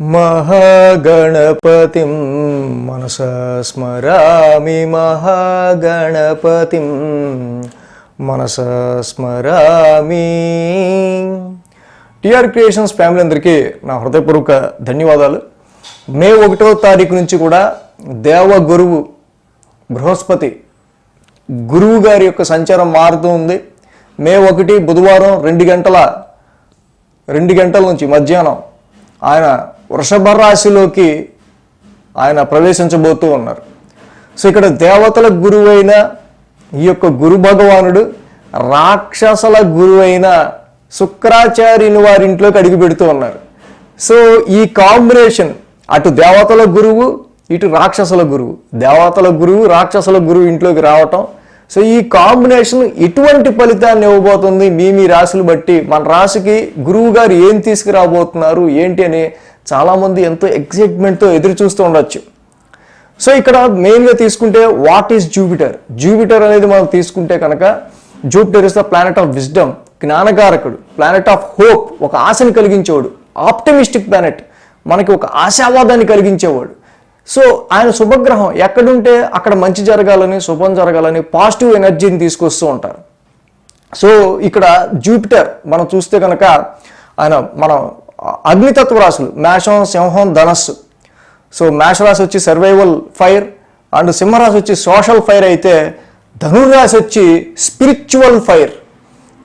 మహాగణపతిం మనస స్మరామి మహాగణపతిం మనస స్మరామి. టిఆర్ క్రియేషన్స్ ఫ్యామిలీ అందరికీ నా హృదయపూర్వక ధన్యవాదాలు. మే ఒకటో తారీఖు నుంచి కూడా దేవ గురువు బృహస్పతి గురువు గారి యొక్క సంచారం మారుతూ ఉంది. మే ఒకటి బుధవారం రెండు గంటల రెండు గంటల నుంచి మధ్యాహ్నం ఆయన వృషభ రాశిలోకి ఆయన ప్రవేశించబోతూ ఉన్నారు. సో ఇక్కడ దేవతల గురువైన ఈ యొక్క గురు భగవానుడు రాక్షసుల గురువైన శుక్రాచార్యుని వారింట్లోకి అడిగి అడుగు పెడుతూ ఉన్నారు. సో ఈ కాంబినేషన్ అటు దేవతల గురువు ఇటు రాక్షసుల గురువు. దేవతల గురువు రాక్షసుల గురువు ఇంట్లోకి రావటం. సో ఈ కాంబినేషన్ ఎటువంటి ఫలితాన్ని ఇవ్వబోతుంది? మీ మీ రాశులు బట్టి మన రాశికి గురువు గారు ఏం తీసుకురాబోతున్నారు? ఏంటి అని చాలామంది ఎంతో ఎక్సైట్మెంట్తో ఎదురు చూస్తూ ఉండొచ్చు. సో ఇక్కడ మెయిన్గా తీసుకుంటే వాట్ ఈస్ జూపిటర్ జూపిటర్ అనేది మనం తీసుకుంటే కనుక Jupiter is the planet of wisdom జ్ఞానకారకుడు planet of hope ఒక ఆశని కలిగించేవాడు ఆప్టమిస్టిక్ ప్లానెట్ మనకి ఒక ఆశావాదాన్ని కలిగించేవాడు. సో ఆయన శుభగ్రహం ఎక్కడుంటే అక్కడ మంచి జరగాలని శుభం జరగాలని పాజిటివ్ ఎనర్జీని తీసుకొస్తూ ఉంటారు. సో ఇక్కడ జూపిటర్ మనం చూస్తే కనుక ఆయన మనం అగ్నితత్వ రాశులు. మేషం సింహం ధనస్సు. సో మేషరాశి వచ్చి సర్వైవల్ ఫైర్ అండ్ సింహరాశి వచ్చి సోషల్ ఫైర్ అయితే ధనుర్రాశి వచ్చి స్పిరిచువల్ ఫైర్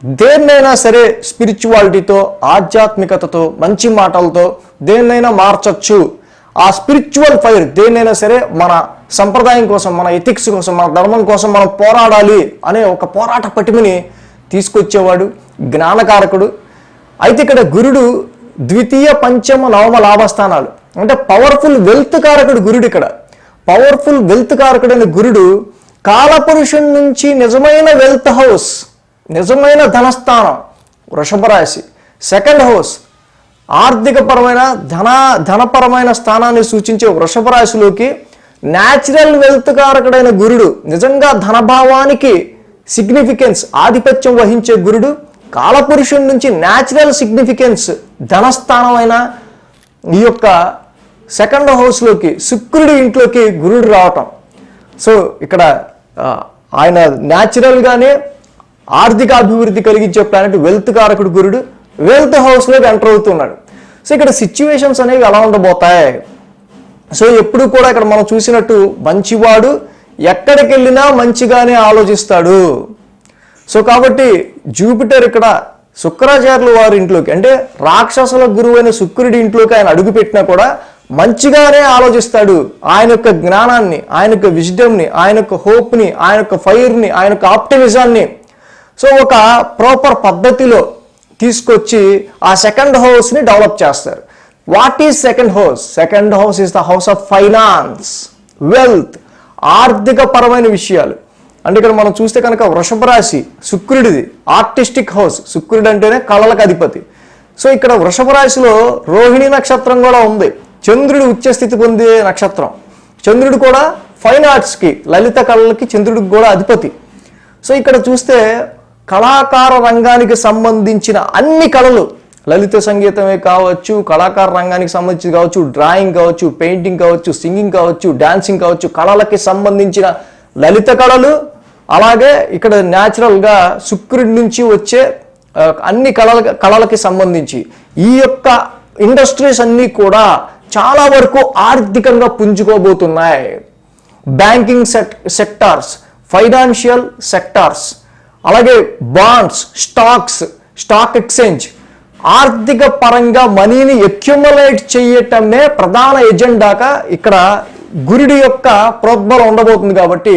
దేన్నైనా సరే స్పిరిచువాలిటీతో ఆధ్యాత్మికతతో మంచి మాటలతో దేన్నైనా మార్చచ్చు. ఆ స్పిరిచువల్ ఫైర్ దేన్నైనా సరే మన సంప్రదాయం కోసం మన ఎథిక్స్ కోసం మన ధర్మం కోసం మనం పోరాడాలి అనే ఒక పోరాట పటిమని తీసుకొచ్చేవాడు జ్ఞానకారకుడు. అయితే ఇక్కడ గురుడు ద్వితీయ పంచమ నవమ లాభస్థానాలు. అంటే పవర్ఫుల్ వెల్త్ కారకుడు గురుడు ఇక్కడ. పవర్ఫుల్ వెల్త్ కారకుడైన గురుడు కాలపురుషుడి నుంచి నిజమైన వెల్త్ హౌస్ నిజమైన ధనస్థానం వృషభ రాశి సెకండ్ హౌస్ ఆర్థికపరమైన ధన ధనపరమైన స్థానాన్ని సూచించే వృషభ రాశిలోకి న్యాచురల్ వెల్త్ కారకుడైన గురుడు నిజంగా ధనభావానికి సిగ్నిఫికెన్స్ ఆధిపత్యం వహించే గురుడు కాలపురుషుడి నుంచి న్యాచురల్ సిగ్నిఫికెన్స్ ధనస్థానమైన ఈ యొక్క సెకండ్ హౌస్లోకి శుక్రుడి ఇంట్లోకి గురుడు రావటం. సో ఇక్కడ ఆయన న్యాచురల్గానే ఆర్థిక అభివృద్ధి కలిగించే ప్లానెట్ వెల్త్ కారకుడు గురుడు వెల్త్ హౌస్లోకి ఎంటర్ అవుతున్నాడు. సో ఇక్కడ సిచ్యువేషన్స్ అనేవి ఎలా ఉండబోతాయి? సో ఎప్పుడు కూడా ఇక్కడ మనం చూసినట్టు మంచివాడు ఎక్కడికి వెళ్ళినా మంచిగానే ఆలోచిస్తాడు. సో కాబట్టి జూపిటర్ ఇక్కడ శుక్రాచార్యులు వారి ఇంట్లోకి అంటే రాక్షసుల గురువైన శుక్రుడి ఇంట్లోకి ఆయన అడుగుపెట్టినా కూడా మంచిగానే ఆలోచిస్తాడు. ఆయన యొక్క జ్ఞానాన్ని ఆయన యొక్క విజ్డమ్ని ఆయన యొక్క హోప్ని ఆయన యొక్క ఫైర్ని ఆయన యొక్క ఆప్టిమిజాన్ని. సో ఒక ప్రాపర్ పద్ధతిలో తీసుకొచ్చి ఆ సెకండ్ హౌస్ని డెవలప్ చేస్తారు. What is second house? Second house is the house of finance wealth ఆర్థిక పరమైన విషయాలు. అంటే ఇక్కడ మనం చూస్తే కనుక వృషభ రాశి శుక్రుడిది ఆర్టిస్టిక్ హౌస్ శుక్రుడు అంటేనే కళలకు అధిపతి. సో ఇక్కడ వృషభ రాశిలో రోహిణి నక్షత్రం కూడా ఉంది. చంద్రుడు ఉచ్చస్థితి పొందే నక్షత్రం. చంద్రుడు కూడా ఫైన్ ఆర్ట్స్కి లలిత కళలకి చంద్రుడికి కూడా అధిపతి. సో ఇక్కడ చూస్తే కళాకార రంగానికి సంబంధించిన అన్ని కళలు లలిత సంగీతమే కావచ్చు కళాకార రంగానికి సంబంధించి కావచ్చు డ్రాయింగ్ కావచ్చు పెయింటింగ్ కావచ్చు సింగింగ్ కావచ్చు డాన్సింగ్ కావచ్చు కళలకి సంబంధించిన లలిత కళలు అలాగే ఇక్కడ న్యాచురల్గా శుక్రుడి నుంచి వచ్చే అన్ని కళల కళలకి సంబంధించి ఈ యొక్క ఇండస్ట్రీస్ అన్నీ కూడా చాలా వరకు ఆర్థికంగా పుంజుకోబోతున్నాయి. Banking set sectors financial sectors అలాగే బాండ్స్ స్టాక్స్ స్టాక్ ఎక్స్చేంజ్ ఆర్థిక పరంగా మనీని ఎక్యుమలేట్ చేయటమే ప్రధాన ఎజెండాగా ఇక్కడ గురుడి యొక్క ప్రోద్బలం ఉండబోతుంది కాబట్టి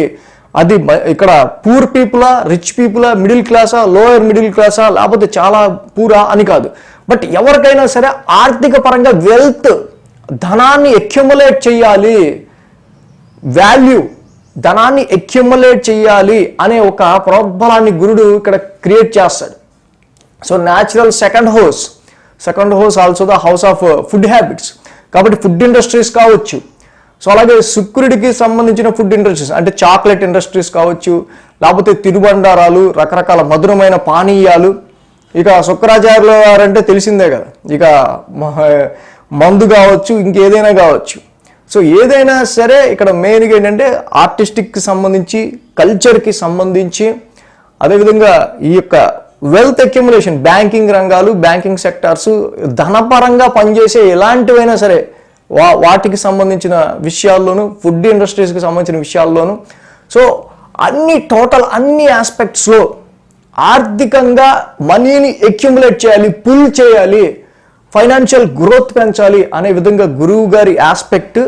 అది ఇక్కడ పూర్ పీపులా రిచ్ పీపులా మిడిల్ క్లాసా లోయర్ మిడిల్ క్లాసా లేకపోతే చాలా పూరా అని కాదు. బట్ ఎవరికైనా సరే ఆర్థిక పరంగా వెల్త్ ధనాన్ని ఎక్యుములేట్ చేయాలి. వాల్యూ ధనాన్ని ఎక్యుములేట్ చేయాలి అనే ఒక ప్రోద్బలాన్ని గురుడు ఇక్కడ క్రియేట్ చేస్తాడు. So natural second house second house also the house of food habits కాబట్టి ఫుడ్ ఇండస్ట్రీస్ కావచ్చు. సో అలాగే శుక్రుడికి సంబంధించిన ఫుడ్ ఇండస్ట్రీస్ అంటే చాక్లెట్ ఇండస్ట్రీస్ కావచ్చు లేకపోతే తినుబండారాలు రకరకాల మధురమైన పానీయాలు. ఇక శుక్రాచార్యులు వారంటే తెలిసిందే కదా. ఇక మందు కావచ్చు ఇంకేదైనా కావచ్చు. సో ఏదైనా సరే ఇక్కడ మెయిన్గా ఏంటంటే ఆర్టిస్టిక్కి సంబంధించి కల్చర్కి సంబంధించి అదేవిధంగా ఈ యొక్క వెల్త్ అక్యుములేషన్ బ్యాంకింగ్ రంగాలు బ్యాంకింగ్ సెక్టార్స్ ధనపరంగా పనిచేసే ఎలాంటివైనా సరే వా వాటికి సంబంధించిన విషయాల్లోనూ ఫుడ్ ఇండస్ట్రీస్కి సంబంధించిన విషయాల్లోనూ. సో అన్ని టోటల్ అన్ని ఆస్పెక్ట్స్లో ఆర్థికంగా మనీని అక్యుములేట్ చేయాలి పుల్ చేయాలి ఫైనాన్షియల్ గ్రోత్ పెంచాలి అనే విధంగా గురువు గారి ఆస్పెక్ట్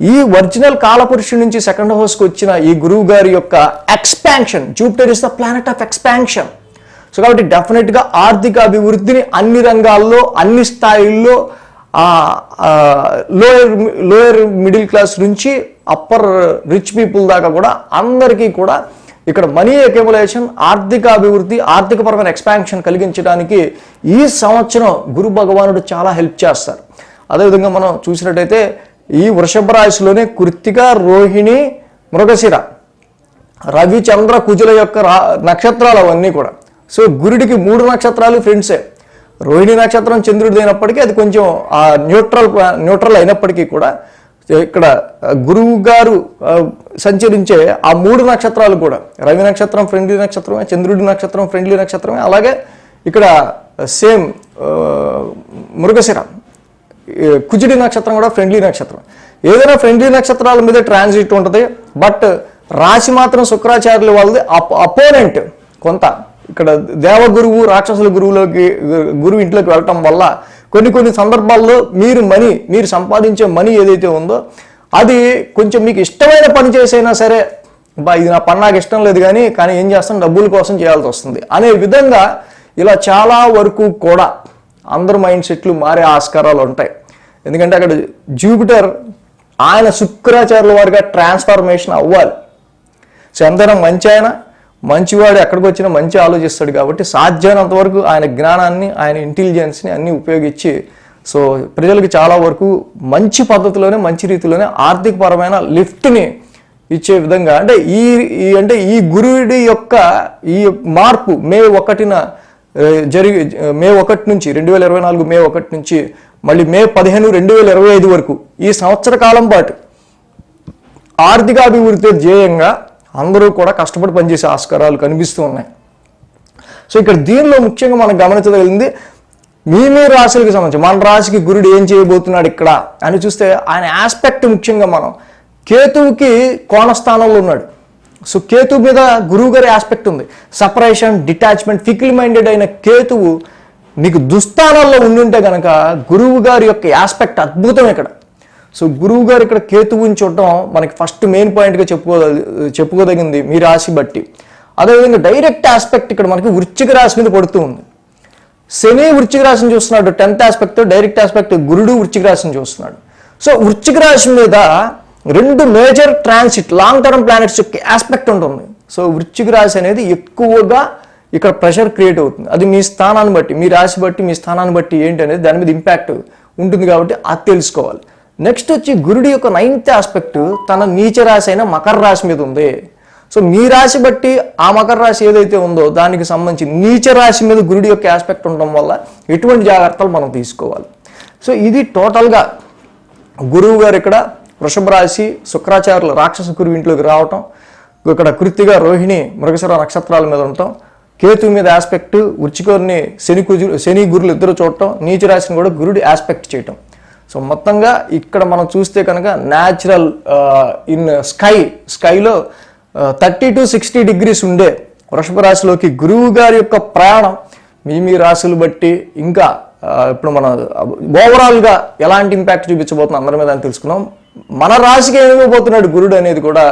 ఈ ఒరిజినల్ కాలపురుషుడి నుంచి సెకండ్ హౌస్కి వచ్చిన ఈ గురువు గారి యొక్క expansion Jupiter is the planet of expansion so కాబట్టి డెఫినెట్గా ఆర్థిక అభివృద్ధిని అన్ని రంగాల్లో అన్ని స్థాయిల్లో లోయర్ లోయర్ మిడిల్ క్లాస్ నుంచి అప్పర్ రిచ్ పీపుల్ దాకా కూడా అందరికీ కూడా ఇక్కడ మనీ అక్యుములేషన్ ఆర్థిక అభివృద్ధి ఆర్థికపరమైన ఎక్స్పాన్షన్ కలిగించడానికి ఈ సంవత్సరం గురు భగవానుడు చాలా హెల్ప్ చేస్తారు. అదేవిధంగా మనం చూసినట్టయితే ఈ వృషభ రాశిలోనే కృత్తిక రోహిణి మృగశిర రవిచంద్ర కుజుల యొక్క రా నక్షత్రాలు అవన్నీ కూడా. సో గురుడికి మూడు నక్షత్రాలు ఫ్రెండ్సే రోహిణి నక్షత్రం చంద్రుడిది అయినప్పటికీ అది కొంచెం ఆ న్యూట్రల్ న్యూట్రల్ అయినప్పటికీ కూడా ఇక్కడ గురువు గారు సంచరించే ఆ మూడు నక్షత్రాలు కూడా రవి నక్షత్రం ఫ్రెండ్లీ నక్షత్రమే చంద్రుడి నక్షత్రం ఫ్రెండ్లీ నక్షత్రమే అలాగే ఇక్కడ సేమ్ మృగశిర కుజుడి నక్షత్రం కూడా ఫ్రెండ్లీ నక్షత్రం. ఏదైనా ఫ్రెండ్లీ నక్షత్రాల మీద ట్రాన్సిట్ ఉంటుంది బట్ రాశి మాత్రం శుక్రాచార్యుల వాళ్ళది అపోనెంట్ కొంత. ఇక్కడ దేవగురువు రాక్షసుల గురువులోకి గురువు ఇంట్లోకి వెళ్ళటం వల్ల కొన్ని కొన్ని సందర్భాల్లో మీరు మనీ మీరు సంపాదించే మనీ ఏదైతే ఉందో అది కొంచెం మీకు ఇష్టమైన పని చేసైనా సరే బా ఇది నా పని నాకు ఇష్టం లేదు కానీ కానీ ఏం చేస్తాం? డబ్బుల కోసం చేయాల్సి వస్తుంది. అనే విధంగా ఇలా చాలా వరకు కూడా అందరు మైండ్ సెట్లు మారే ఆస్కారాలు ఉంటాయి. ఎందుకంటే అక్కడ జూపిటర్ ఆయన శుక్రాచార్యుల వారిగా ట్రాన్స్ఫర్మేషన్ అవ్వాలి. సో ఎంతైనా మంచి ఆయన మంచివాడు ఎక్కడికి వచ్చినా మంచి ఆలోచిస్తాడు కాబట్టి సాధ్యమైనంత వరకు ఆయన జ్ఞానాన్ని ఆయన ఇంటెలిజెన్స్ని అన్ని ఉపయోగించి సో ప్రజలకు చాలా వరకు మంచి పద్ధతిలోనే మంచి రీతిలోనే ఆర్థికపరమైన లిఫ్ట్ని ఇచ్చే విధంగా అంటే ఈ ఈ అంటే ఈ గురువుడి యొక్క ఈ మార్పు మే ఒకటిన జరిగి మే ఒకటి నుంచి రెండు వేల ఇరవై నాలుగు మే ఒకటి నుంచి మళ్ళీ మే పదిహేను రెండు వేల ఇరవై ఐదు వరకు ఈ సంవత్సర కాలం పాటు ఆర్థికాభివృద్ధి ధ్యేయంగా అందరూ కూడా కష్టపడి పనిచేసే ఆస్కారాలు కనిపిస్తూ ఉన్నాయి. సో ఇక్కడ దీనిలో ముఖ్యంగా మనం గమనించగలిగింది మీ మీ రాశులకు సంబంధించి మన రాశికి గురుడు ఏం చేయబోతున్నాడు ఇక్కడ అని చూస్తే ఆయన ఆస్పెక్ట్ ముఖ్యంగా మనం కేతువుకి కోణస్థానంలో ఉన్నాడు. సో కేతువు మీద గురువు గారి ఆస్పెక్ట్ ఉంది. సపరేషన్ డిటాచ్మెంట్ ఫికిల్ మైండెడ్ అయిన కేతువు నీకు దుస్థానాల్లో ఉండుంటే కనుక గురువు గారి యొక్క ఆస్పెక్ట్ అద్భుతం ఇక్కడ. సో గురువు గారు ఇక్కడ కేతువుని చూడటం మనకి ఫస్ట్ మెయిన్ పాయింట్గా చెప్పుకో చెప్పుకోదగింది మీ రాశి బట్టి. అదేవిధంగా డైరెక్ట్ ఆస్పెక్ట్ ఇక్కడ మనకి వృశ్చిక రాశి మీద పడుతూ ఉంది. శని వృశ్చిక రాశిని చూస్తున్నాడు టెన్త్ ఆస్పెక్ట్ డైరెక్ట్ ఆస్పెక్ట్ గురుడు వృశ్చిక రాశిని చూస్తున్నాడు. సో వృశ్చిక రాశి మీద రెండు major transit long term planets యొక్క ఆస్పెక్ట్ ఉంటుంది. సో వృశ్చిక రాశి అనేది ఎక్కువగా ఇక్కడ ప్రెషర్ క్రియేట్ అవుతుంది. అది మీ స్థానాన్ని బట్టి మీ రాశి బట్టి మీ స్థానాన్ని బట్టి ఏంటి అనేది దాని మీద ఇంపాక్ట్ ఉంటుంది కాబట్టి అది తెలుసుకోవాలి. నెక్స్ట్ వచ్చి గురుడి యొక్క నైన్త్ ఆస్పెక్ట్ తన నీచ రాశి అయిన మకర రాశి మీద ఉంది. సో మీ రాశి బట్టి ఆ మకర రాశి ఏదైతే ఉందో దానికి సంబంధించి నీచ రాశి మీద గురుడి యొక్క ఆస్పెక్ట్ ఉండడం వల్ల ఎటువంటి జాగ్రత్తలు మనం తీసుకోవాలి. సో ఇది టోటల్గా గురువు గారు ఇక్కడ వృషభ రాశి శుక్రాచార్యులు రాక్షస గురువు ఇంట్లోకి రావటం ఇక్కడ కృతిగా రోహిణి మృగశర నక్షత్రాల మీద ఉండటం కేతు మీద ఆస్పెక్ట్ వృచ్చికోరిని శని కుజు శని గురులు ఇద్దరు చూడటం నీచ రాశిని కూడా గురుడి ఆస్పెక్ట్ చేయటం. సో మొత్తంగా ఇక్కడ మనం చూస్తే కనుక న్యాచురల్ ఇన్ స్కై స్కైలో థర్టీ టు సిక్స్టీ డిగ్రీస్ ఉండే వృషభ రాశిలోకి గురువు గారి యొక్క ప్రయాణం మీ మీ రాశులు బట్టి ఇంకా uh, ఇప్పుడు మనం uh, ఓవరాల్గా ఎలాంటి ఇంపాక్ట్ చూపించబోతున్నా అందరి మీద అని తెలుసుకున్నాం మన రాశికి ఏమైపోతున్నాడు గురుడు అనేది కూడా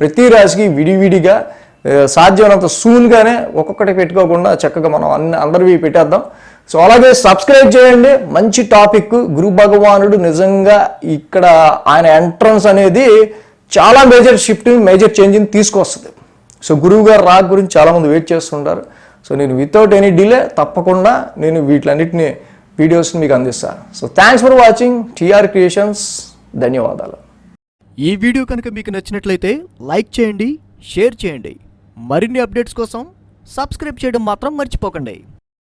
ప్రతి రాశికి విడివిడిగా uh, సాధ్యమైనంత సూన్గానే ఒక్కొక్కటి పెట్టుకోకుండా చక్కగా మనం అన్ని అందరివి పెట్టేద్దాం. సో అలాగే సబ్స్క్రైబ్ చేయండి. మంచి టాపిక్. గురు భగవానుడు నిజంగా ఇక్కడ ఆయన ఎంట్రన్స్ అనేది చాలా మేజర్ షిఫ్ట్ మేజర్ చేంజ్ని తీసుకొస్తుంది. సో గురువు గారు రాక్ గురించి చాలామంది వెయిట్ చేస్తుంటారు. సో నేను వితౌట్ ఎనీ డిలే తప్పకుండా నేను వీటిలన్నిటిని వీడియోస్ని మీకు అందిస్తాను. So thanks for watching TR creations ధన్యవాదాలు. ఈ వీడియో కనుక మీకు నచ్చినట్లయితే లైక్ చేయండి షేర్ చేయండి. మరిన్ని అప్డేట్స్ కోసం సబ్స్క్రైబ్ చేయడం మాత్రం మర్చిపోకండి.